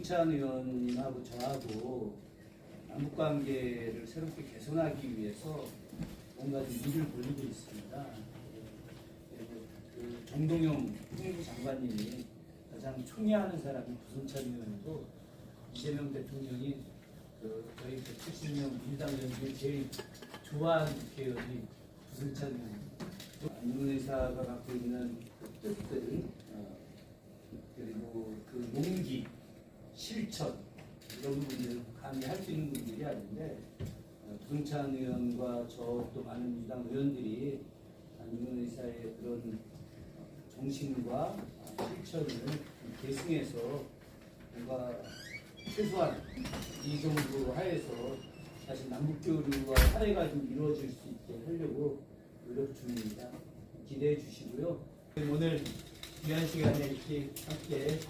부승찬 의원하고 저하고 남북 관계를 새롭게 개선하기 위해서 뭔가 좀 일을 벌리고 있습니다. 그 정동영 통일부 장관님이 가장 총애하는 사람이 부승찬 의원이고 이재명 대통령이 그 저희 170명 민주당 의원 중에 제일 좋아하는 국회의원이 부승찬 의원입니다. 안윤 의사가 갖고 있는 그 뜻들 어, 그리고 그 용기, 실천 이런 부분들을 감히 할수 있는 분들이 아닌데 어, 부승찬 의원과 저 또 많은 민주당 의원들이 안윤 의사의 그런 정신과 실천을 계승해서 뭔가 최소한 이 정도 하에서 다시 남북 교류와 화해가 좀 이루어질 수 있게 하려고 노력 중입니다. 기대해 주시고요. 오늘 귀한 시간에 이렇게 함께